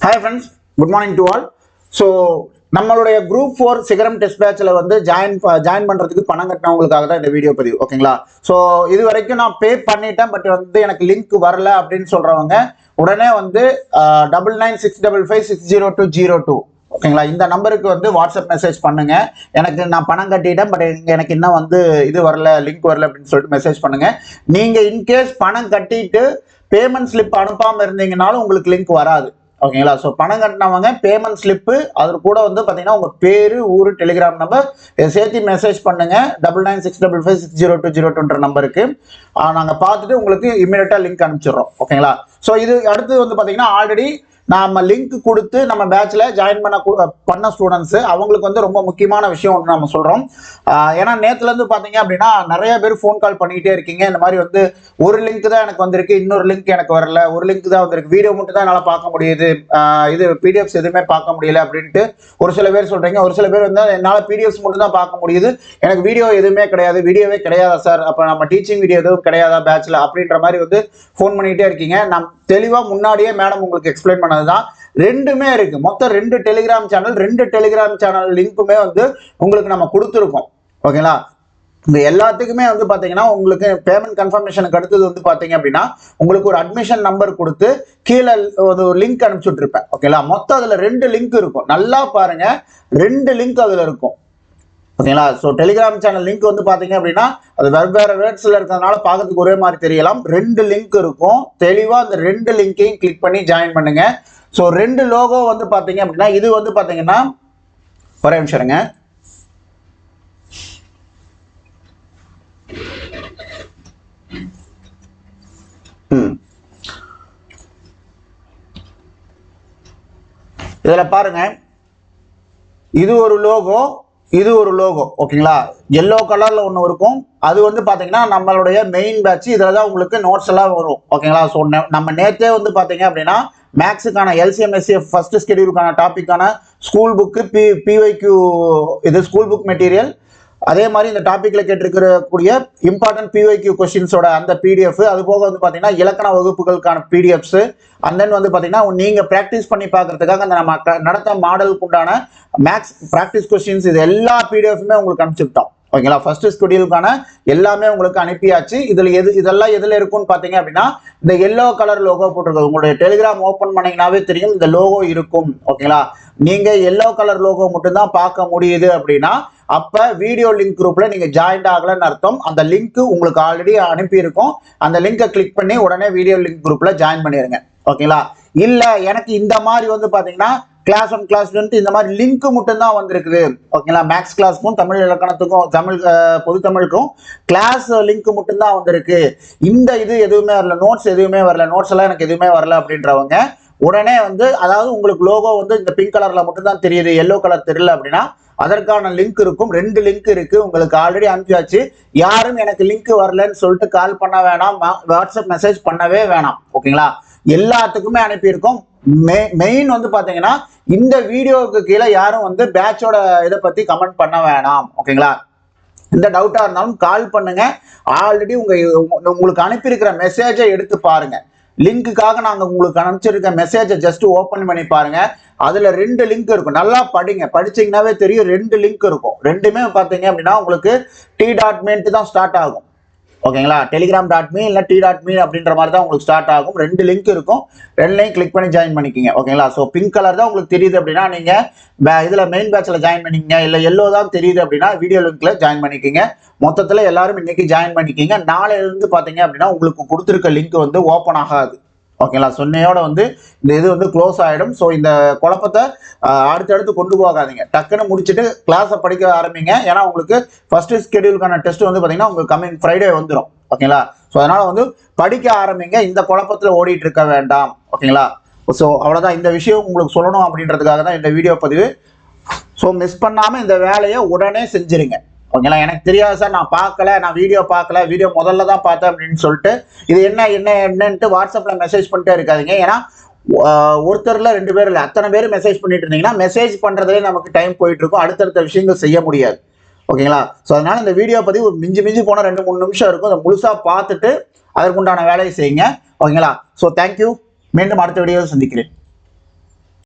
Hi friends good morning to all so நம்மளுடைய group four Sigaram test பேட்சில் வந்து join join uh, பண்ணுறதுக்கு பணம் கட்டினவங்களுக்காக தான் இந்த வீடியோ பதிவு ஓகேங்களா ஸோ இது வரைக்கும் நான் பே பண்ணிட்டேன் பட் வந்து எனக்கு லிங்க் வரல அப்படின்னு சொல்கிறவங்க உடனே வந்து double nine six double five six zero two zero two ஓகேங்களா இந்த நம்பருக்கு வந்து வாட்ஸ்அப் மெசேஜ் பண்ணுங்க. எனக்கு நான் பணம் கட்டிட்டேன் பட் எனக்கு இன்னும் வந்து இது வரல லிங்க் வரல அப்படின்னு சொல்லிட்டு மெசேஜ் பண்ணுங்க. நீங்கள் இன்கேஸ் பணம் கட்டிட்டு பேமெண்ட் ஸ்லிப் அனுப்பாமல் இருந்தீங்கனாலும் உங்களுக்கு லிங்க் வராது. ஓகேங்களா? ஸோ பணம் கட்டினவங்க பேமெண்ட் ஸ்லிப்பு அது கூட வந்து பார்த்தீங்கன்னா உங்கள் பேர் ஊர் டெலிகிராம் நம்பர் சேர்த்து மெசேஜ் பண்ணுங்க. Double nine six double five six zero two zero டூன்ற நம்பருக்கு நாங்கள் பார்த்துட்டு உங்களுக்கு இமீடியட்டாக லிங்க் அனுப்பிச்சிடுறோம். ஓகேங்களா? ஸோ இது அடுத்து வந்து பார்த்தீங்கன்னா ஆல்ரெடி நாம லிங்க் கொடுத்து நம்ம பேட்ச்ல ஜாயின் பண்ண பண்ண ஸ்டூடெண்ட்ஸ் அவங்களுக்கு வந்து ரொம்ப முக்கியமான விஷயம் ஒன்று நம்ம சொல்றோம். ஏன்னா நேத்துல இருந்து பாத்தீங்க அப்படின்னா நிறைய பேர் ஃபோன் கால் பண்ணிக்கிட்டே இருக்கீங்க. இந்த மாதிரி வந்து ஒரு லிங்க் தான் எனக்கு வந்திருக்கு இன்னொரு லிங்க் எனக்கு வரல. ஒரு லிங்க் தான் வந்திருக்கு. வீடியோ மட்டும் தான் என்னால் பார்க்க முடியுது. இது பிடிஎஃப்ஸ் எதுவுமே பார்க்க முடியல அப்படின்ட்டு ஒரு சில பேர் சொல்றீங்க. ஒரு சில பேர் வந்து என்னால் பிடிஎஃப்ஸ் மட்டும் தான் பார்க்க முடியுது. எனக்கு வீடியோ எதுவுமே கிடையாது. வீடியோவே கிடையாதா சார் அப்போ நம்ம டீச்சிங் வீடியோ எதுவும் கிடையாதா பேட்ச்ல அப்படின்ற மாதிரி வந்து ஃபோன் பண்ணிக்கிட்டே இருக்கீங்க. நான் தெளிவாக முன்னாடியே மேடம் உங்களுக்கு எக்ஸ்பிளைன் பண்ணது தான் ரெண்டுமே இருக்கு. மொத்தம் ரெண்டு டெலிகிராம் சேனல் ரெண்டு டெலிகிராம் சேனல் லிங்க்குமே வந்து உங்களுக்கு நம்ம கொடுத்துருக்கோம். ஓகேங்களா? இந்த எல்லாத்துக்குமே வந்து பார்த்தீங்கன்னா உங்களுக்கு பேமெண்ட் கன்ஃபர்மேஷனுக்கு அடுத்தது வந்து பார்த்தீங்க அப்படின்னா உங்களுக்கு ஒரு அட்மிஷன் நம்பர் கொடுத்து கீழே ஒரு லிங்க் அனுப்பிச்சுட்ருப்பேன் ஓகேங்களா? மொத்தம் அதில் ரெண்டு லிங்க் இருக்கும். நல்லா பாருங்கள் ரெண்டு லிங்க் அதில் இருக்கும். ஓகேங்களா? ஸோ டெலிகிராம் சேனல் லிங்க் வந்து பார்த்தீங்க அப்படின்னா அது வெவ்வேறு வேர்ட்ஸில் இருக்கிறதுனால பார்க்கறதுக்கு ஒரே மாதிரி தெரியலாம். ரெண்டு லிங்க் இருக்கும். தெளிவாக அந்த ரெண்டு லிங்கையும் கிளிக் பண்ணி ஜாயின் பண்ணுங்க. ஸோ ரெண்டு லோகோ வந்து பார்த்தீங்க அப்படின்னா இது வந்து பார்த்தீங்கன்னா ஒரே நிமிஷம் ம். இதில் பாருங்க. இது ஒரு லோகோ இது ஒரு லோகோ ஓகேங்களா எல்லோ கலரில் ஒன்று இருக்கும். அது வந்து பார்த்தீங்கன்னா நம்மளுடைய மெயின் பேட்ச் இதில் தான் உங்களுக்கு நோட்ஸ் எல்லாம் வரும் ஓகேங்களா ஸோ நம்ம நேற்றே வந்து பார்த்தீங்க அப்படின்னா மேக்ஸுக்கான எல்சிஎம்எஸ்சிஎஃப் ஃபஸ்ட்டு ஸ்கெடியூலுக்கான டாப்பிக்கான ஸ்கூல் புக்கு பி பிஒய்க்யூ இது ஸ்கூல் புக் மெட்டீரியல் அதே மாதிரி இந்த டாப்பிக்கில் கேட்டிருக்கக்கூடிய இம்பார்ட்டன்ட் பிஒய்கியூ கொஸ்டின்ஸோட அந்த பிடிஎஃப் அது போக வந்து பார்த்தீங்கன்னா இலக்கண வகுப்புகளுக்கான பிடிஎஃப்ஸு அண்ட் தென் வந்து பார்த்தீங்கன்னா நீங்கள் ப்ராக்டிஸ் பண்ணி பார்க்கறதுக்காக அந்த நம்ம நடத்த மாடலுக்கு உண்டான மேக்ஸ் ப்ராக்டிஸ் கொஸ்டின்ஸ் இது எல்லா பிடிஎஃப்மே உங்களுக்கு அனுப்பிச்சுட்டோம் ஓகேங்களா? ஃபர்ஸ்ட் ஸ்கெடியூலுக்கான எல்லாமே உங்களுக்கு அனுப்பியாச்சு. இதில் எது இதெல்லாம் எதில் இருக்கும்னு பார்த்தீங்க அப்படின்னா இந்த எல்லோ கலர் லோகோ போட்டிருக்கோம் உங்களுடைய டெலிகிராம் ஓப்பன் பண்ணீங்கன்னாவே தெரியும் இந்த லோகோ இருக்கும். ஓகேங்களா? நீங்கள் எல்லோ கலர் லோகோ மட்டும்தான் பார்க்க முடியுது அப்படின்னா அப்ப வீடியோ லிங்க் குரூப்ல நீங்க ஜாயின்ட் ஆகலன்னு அர்த்தம். அந்த லிங்க் உங்களுக்கு ஆல்ரெடி அனுப்பியிருக்கும். அந்த லிங்கை கிளிக் பண்ணி உடனே வீடியோ லிங்க் குரூப்ல ஜாயின் பண்ணிருங்க. ஓகேங்களா இல்ல எனக்கு இந்த மாதிரி வந்து பாத்தீங்கன்னா கிளாஸ் ஒன் கிளாஸ் டூ இந்த மாதிரி லிங்க் மட்டும்தான் வந்திருக்குது. ஓகேங்களா மேக்ஸ் கிளாஸ்க்கும் தமிழ் இலக்கணத்துக்கும் தமிழ் பொது தமிழுக்கும் கிளாஸ் லிங்க் மட்டும்தான் வந்திருக்கு. இந்த இது எதுவுமே வரல. நோட்ஸ் எதுவுமே வரல. நோட்ஸ் எல்லாம் எனக்கு எதுவுமே வரல அப்படின்றவங்க உடனே வந்து அதாவது உங்களுக்கு லோகோ வந்து இந்த பிங்க் கலர்ல மட்டும்தான் தெரியுது எல்லோ கலர் தெரியல அப்படின்னா அதற்கான லிங்க் இருக்கும். ரெண்டு லிங்க் இருக்கு. உங்களுக்கு ஆல்ரெடி அனுப்பியாச்சு. யாரும் எனக்கு லிங்க் வரலன்னு சொல்லிட்டு கால் பண்ண வேணாம். வாட்ஸ்அப் மெசேஜ் பண்ணவே வேணாம். ஓகேங்களா? எல்லாத்துக்குமே அனுப்பியிருக்கோம். மெயின் வந்து பாத்தீங்கன்னா இந்த வீடியோவுக்கு கீழே யாரும் வந்து பேட்சோட இதை பத்தி கமெண்ட் பண்ண வேணாம். ஓகேங்களா? எந்த டவுட்டா இருந்தாலும் கால் பண்ணுங்க. ஆல்ரெடி உங்க- உங்களுக்கு அனுப்பியிருக்கிற மெசேஜை எடுத்து பாருங்க. லிங்க்குக்காக நாங்கள் உங்களுக்கு அனுப்பிச்சிருக்க மெசேஜை ஜஸ்ட் ஓப்பன் பண்ணி பாருங்க. அதுல ரெண்டு லிங்க் இருக்கும். நல்லா படிங்க. படிச்சீங்கன்னாவே தெரியும். ரெண்டு லிங்க் இருக்கும். ரெண்டுமே பார்த்தீங்க அப்படின்னா உங்களுக்கு டி டாட் மென்ட் தான் ஸ்டார்ட் ஆகும். ஓகேங்களா? டெலிகிராம் டாட் மீ இல்லை டி டாட் மீ அப்படின்ற மாதிரி தான் உங்களுக்கு ஸ்டார்ட் ஆகும். ரெண்டு லிங்க் இருக்கும். ரெண்டுலையும் கிளிக் பண்ணி ஜாயின் பண்ணிக்கிங்க. ஓகேங்களா? ஸோ பிங்க் கலர் தான் உங்களுக்கு தெரியுது அப்படின்னா நீங்கள் இதில் மெயின் பேட்சில் ஜாயின் பண்ணிக்கிங்க. இல்லை எல்லோ தான் தெரியுது அப்படின்னா வீடியோ லிங்க்ல ஜாயின் பண்ணிக்கிங்க. மொத்தத்தில் எல்லாரும் இன்றைக்கி ஜாயின் பண்ணிக்கிங்க. நாளையில இருந்து அப்படின்னா உங்களுக்கு கொடுத்துருக்க லிங்க் வந்து ஓப்பன் ஆகாது. ஓகேங்களா? சொன்னையோட வந்து இந்த இது வந்து க்ளோஸ் ஆகிடும் ஸோ இந்த குழப்பத்தை அடுத்தடுத்து கொண்டு போகாதீங்க. டக்குன்னு முடிச்சுட்டு கிளாஸை படிக்க ஆரம்பிங்க. ஏன்னா உங்களுக்கு ஃபர்ஸ்ட் ஸ்கெடியூலுக்கான டெஸ்ட் வந்து பார்த்தீங்கன்னா உங்களுக்கு கம்மிங் ஃப்ரைடே வந்துடும் ஓகேங்களா? ஸோ அதனால் வந்து படிக்க ஆரம்பிங்க. இந்த குழப்பத்தில் ஓடிட்டு இருக்க வேண்டாம். ஓகேங்களா? ஸோ அவ்வளோதான் இந்த விஷயம் உங்களுக்கு சொல்லணும் அப்படின்றதுக்காக தான் இந்த வீடியோ பதிவு. ஸோ மிஸ் பண்ணாமல் இந்த வேலையை உடனே செஞ்சுருங்க. ஓகேங்களா எனக்கு தெரியாது சார் நான் பார்க்கல நான் வீடியோ பார்க்கல வீடியோ முதல்ல தான் பார்த்தேன் அப்படின்னு சொல்லிட்டு இது என்ன என்ன என்னன்ட்டு வாட்ஸ்அப்பில் மெசேஜ் பண்ணிட்டே இருக்காதிங்க. ஏன்னா ஒருத்தரில் ரெண்டு பேர் இல்லை அத்தனை பேர் மெசேஜ் பண்ணிட்டு இருந்தீங்கன்னா மெசேஜ் பண்ணுறதுலே நமக்கு டைம் போயிட்டு இருக்கும் அடுத்தடுத்த விஷயங்கள் செய்ய முடியாது. ஓகேங்களா? ஸோ அதனால இந்த வீடியோ பற்றி ஒரு மிஞ்சி மிஞ்சி போனால் ரெண்டு மூணு நிமிஷம் இருக்கும். அதை முழுசாக பார்த்துட்டு அதற்குண்டான வேலையை செய்யுங்க. ஓகேங்களா? ஸோ தேங்க்யூ மீண்டும் அடுத்த வீடியோவில் சந்திக்கிறேன்.